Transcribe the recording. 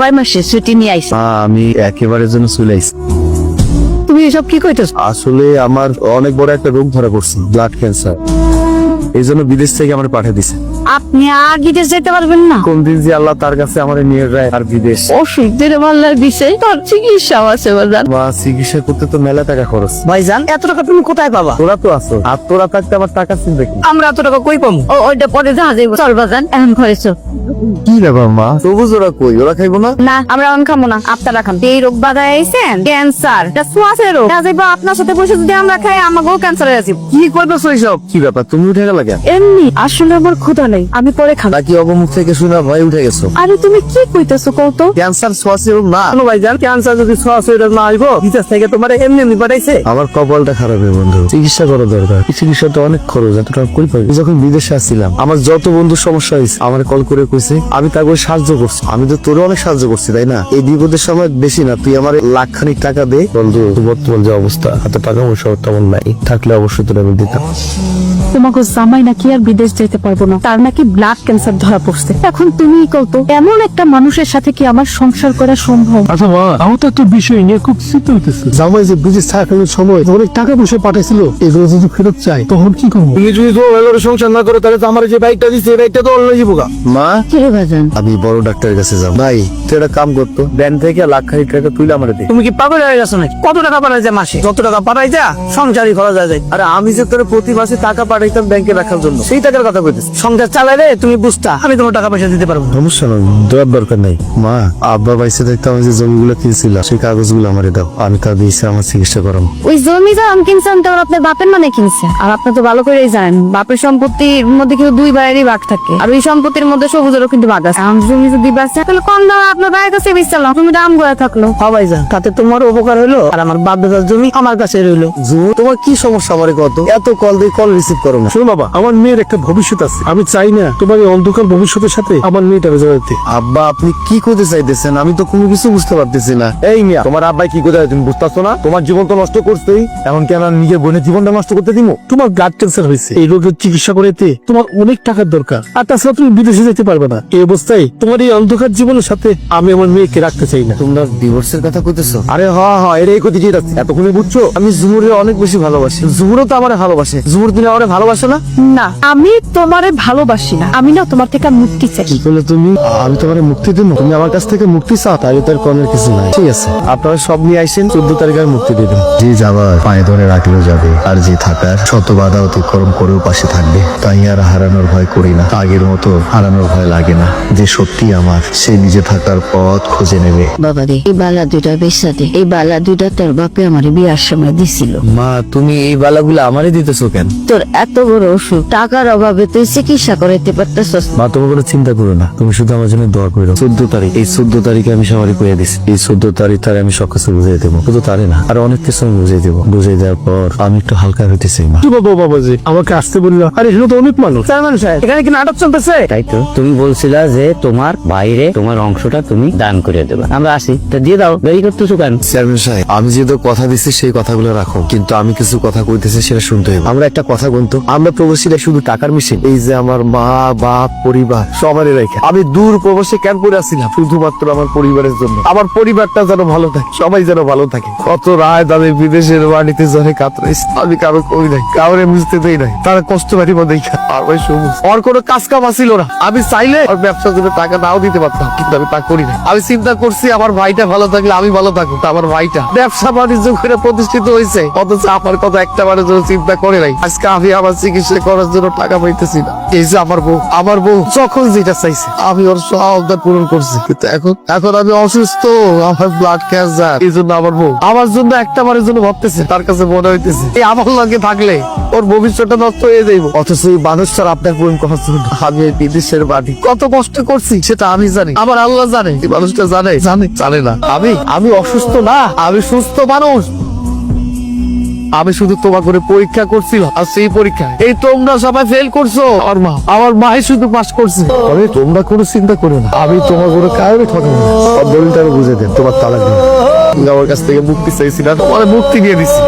কয় মাসে ছুটি নিয়ে আইস? আমি একেবারে জন্য চলে আইছি তুমি এসব কি কইতেছ? আসলে আমার অনেক বড় একটা রোগ ধরা পড়ছে ব্লাড ক্যান্সার এই জন্য বিদেশ থেকে আমার পাঠিয়ে দিছে। আপনি আর বিদেশ যেতে পারবেন না। কোন দিন যে আল্লাহ তার কাছে আমার নিয়ে যায় আর বিদেশ। অসুখদের মাল্লার দিছে তোর চিকিৎসা আছে বাজান মা চিকিৎসা করতে তো মেলা টাকা খরচ। ভাইজান এত টাকা তুমি কোথায় পাবা? তোরা তো আছো আর তোরা থাকতে আমার টাকা চিন্তা কি? আমরা এত টাকা কই পাবো? ওইটা পরে যাওয়া যাইব। চল বাজান এখন ঘরে চল। কি ব্যাপার মা? সবুজ ওরা কই? ওরা খাইবো না? না আমরা অন খামো না আপনারা খান। এই রোগ আইছেন? ক্যান্সার এটা রোগ। আপনার সাথে বসে যদি আমরা খাই আমাকেও ক্যান্সার কি করতেছো এইসব? কি ব্যাপার? তুমি উঠে গেলা কেন? এমনি আসলে আমার ক্ষুধা নেই আমি পরে খাব। নাকি অবমুখ থেকে শুনে ভয় উঠে গেছো? আরে তুমি কি কইতেছো কত ক্যান্সার রোগ না। জানো ভাইজান ক্যান্সার যদি সরাসরি না আইব বিদেশ থেকে তোমার এমনি এমনি পাঠাইছে। আমার কপালটা খারাপ হয়ে বন্ধু। চিকিৎসা করা দরকার। এই চিকিৎসাটা অনেক খরচ এত টাকা কই পাবি? যখন বিদেশে আসছিলাম আমার যত বন্ধু সমস্যা হয়েছে আমার কল করে কইছে আমি তাকে সাহায্য করছি। আমি তো তোরও অনেক সাহায্য করছি তাই না? এই বিপদের সময় বেশি না তুই আমার লাখ খানিক টাকা দে। বন্ধু বর্তমান যে অবস্থা হাতে টাকা পয়সা তেমন নাই। থাকলে অবশ্যই তোর আমি দিতাম। তোমাকে জামাই নাকি আর বিদেশ যেতে পারব না। তার নাকি ব্লাড ক্যান্সার ধরা পড়ছে। এখন তুমি কত এমন একটা মানুষের সাথে কি আমার সংসার করা সম্ভব? আচ্ছা মা আমার তো একটা বিষয় নিয়ে খুব চিন্তা হইতেছে। জামাই যে বিদেশ থাকার সময় অনেক টাকা পয়সা পাঠাইছিল এগুলো যদি ফেরত চাই তখন কি করব? তুমি যদি তো এলোরে সংসার না করো তাহলে তো আমার যে বাইকটা দিচ্ছে এই বাইকটা তো অন্য গা। মা কিরে বাজান। আমি বড় ডাক্তারের কাছে যাব। ভাই তুই একটা কাম করতো ব্যাংক থেকে লাখ খানিক টাকা তুলে আমার দে। তুমি কি পাগল হয়ে গেছো নাকি? কত টাকা পাঠাইছে মাসে? যত টাকা পাঠাইছে সংসারই খরচ হয়ে যায়। আরে আমি যে তোর প্রতি মাসে টাকা পাঠাইতাম ব্যাংকে রাখার জন্য সেই টাকার কথা কইতেছি সংসার চালাইলে তুমি বুঝতা। আমি তোমার টাকা পয়সা দিতে পারব না। সমস্যা নয় দেওয়ার দরকার নাই। মা আব্বা বাইসে দেখতে আমি যে জমিগুলো কিনছিলাম সেই কাগজগুলো আমারে দাও। আমি তা দিয়েছি আমার চিকিৎসা করাম। ওই জমি যা আমি কিনছেন তো আপনার বাপের মানে কিনছে। আর আপনি তো ভালো করেই জানেন বাপের সম্পত্তির মধ্যে কিন্তু দুই ভাইয়েরই ভাগ থাকে। আর ওই সম্পত্তির মধ্যে কিন্তু ভাগ আছে। আমার জমি যদি বাঁচে তাহলে কম দামে? আপনার ভাইয়ের কাছে তুমি দাম করে থাকল। হবাই যা তাতে তোমার উপকার হলো আর আমার বাপ দাদার জমি আমার কাছে রইল। জুমু তোমার কি সমস্যা আমারে কত এত কল দিয়ে কল রিসিভ করো না। শোনো বাবা আমার মেয়ের একটা ভবিষ্যৎ আছে। আমি চাই না তোমার এই অন্ধকার ভবিষ্যতের সাথে আমার জড়াতে আব্বা আপনি কি করতে চাইতেছেন? আমি তো কোনো কিছু বুঝতে পারতেছি না। এই মিয়া তোমার আব্বাই কি কোথায় তুমি বুঝতেছো না? তোমার জীবন তো নষ্ট করতেই এখন কেন আর নিজের বোনের জীবনটা নষ্ট করতে দিমু? তোমার ব্লাড ক্যান্সার হয়েছে। এই রোগের চিকিৎসা করাতে তোমার অনেক টাকার দরকার। আর তাছাড়া তুমি বিদেশে যেতে পারবে না। এই অবস্থায় তোমার এই অন্ধকার জীবনের সাথে আমি আমার মেয়েকে রাখতে চাই না। তোমরা ডিভোর্সের কথা কইতেছো? আরে হ হ এটাই কইতে আছে এতক্ষণে বুঝছ? আমি জুমুরে অনেক বেশি ভালোবাসি। জুমুরও তো আমার ভালোবাসে। জুমুর দিনে আমার ভালোবাসে না? না আমি তোমারে ভালোবাসি না। আমি না তোমার থেকে মুক্তি চাই। কি করলে তুমি? আমি তোমার মুক্তি দেবো? তুমি আমার কাছ থেকে মুক্তি চাও? তাহলে তার কমের কিছু নাই। ঠিক আছে। আপনারা সব নিয়ে আইসেন চোদ্দ তারিখে আমি মুক্তি দিয়ে দেবো। যে যাবার পায়ে ধরে রাখলেও যাবে। আর যে থাকার শত বাধা অতিক্রম করেও পাশে থাকবে। তাই আর হারানোর ভয় করি না। আগের মতো হারানোর ভয় লাগে না যে সত্যি আমার। সে নিজে থাকার পথ খুঁজে নেবে। বাবা রে এই বালা দুইটা দে। এই বালা দুইটা তোর বাপে আমার বিয়ার সময় দিছিল। মা তুমি এই বালাগুলো আমারই দিতেছো কেন? তোর এত বড় অসুখ টাকার অভাবে তুই চিকিৎসা করাইতে পারতেছস। মা তুমি কোনো চিন্তা করো না। তুমি শুধু আমার জন্য দোয়া করো। চোদ্দ তারিখ এই চোদ্দ তারিখে আমি সবারই কয়ে দিছি। এই চোদ্দ তারিখ তারে আমি সব কিছু বুঝিয়ে দেবো। শুধু তারে না আর অনেক কিছু আমি বুঝিয়ে দেবো। বুঝিয়ে দেওয়ার পর আমি একটু হালকা হইতে চাই মা। কি বাবা বাবা যে আমাকে আসতে বলল আরে এখানে তো অনেক মানুষ। চেয়ারম্যান সাহেব এখানে কি নাটক চলতেছে? তাই তো। তুমি বলছিলা যে তোমার বাইরে তোমার অংশটা তুমি দান করে দেবে। আমরা আসি। তা দিয়ে দাও, দেরি করতেছো কেন? চেয়ারম্যান সাহেব, আমি যেহেতু কথা দিচ্ছি, সেই কথাগুলো রাখো। কিন্তু আমি কিছু কথা কইতেছি, সেটা শুনতে হবে আমরা একটা কথা বলতো, আমরা প্রবাসীরা শুধু টাকার মিশিন এই যে আমার মা, বাপ, পরিবার, সবারই রেখে। আমি দূর প্রবাসে ক্যাম্প করে আসছিলাম? শুধুমাত্র আমার পরিবারের জন্য। আমার পরিবারটা যেন ভালো থাকে, সবাই যেন ভালো থাকে। কত রায় তাদের বিদেশের বাড়িতে জনে কাতরাইছে। আমি কারও করি নাই, কাউরে বুঝতে দেই নাই। তারা কষ্ট পারিব দেখা আর ওই সবুজ। ওর কোনো কাজ কাম আসিল না। আমি চাইলে ওর ব্যবসার জন্য টাকা নাও দিতে পারতাম, কিন্তু আমি তা করি না আমি চিন্তা করছি আমার ভাইটা ভালো থাকলে আমি ভালো থাকুক, তা আমার ভাইটা। ব্যবসা বাণিজ্য করে প্রতিষ্ঠিত হয়েছে, অথচ আমার কথা একটা বারের জন্য চিন্তা করে নাই। আজকে আমি আমার চিকিৎসা করার জন্য টাকা পাইতেছি না। এই যে আমার বউ আমার বউ যখন যেটা চাইছে, আমি ওর দান পূরণ করছি। কিন্তু এখন এখন আমি অসুস্থ, আমার ব্লাড ক্যান্সার এই জন্য আমার বউ। আমার জন্য একটা বারের জন্য ভাবতেছে, তার কাছে মনে হইতেছে, এই আমার লাগে থাকলে ওর ভবিষ্যৎটা নষ্ট হয়ে যাইব। অথচ এই মানুষটার আপনার পূরণ করার জন্য আমি এই বিদেশের বাড়ি কত কষ্ট করছি সেটা আমি জানি। আমার আল্লাহ জানে। এই মানুষটা জানে। জানে। জানে না। আমি আমি অসুস্থ না। আমি সুস্থ মানুষ। আমি শুধু তোমার করে পরীক্ষা করছিলাম আর সেই পরীক্ষা এই তোমরা সবাই ফেল করছ। আমার মা আমার মাই শুধু পাস করছে। আরে তোমরা কোনো চিন্তা করো না। আমি তোমার কোনো কারণে ঠকাবো না। দলিলটা আমি বুঝে দেন তোমার তালাক আমার কাছ থেকে মুক্তি চাইছি না তোমার মুক্তি দিয়ে দিচ্ছি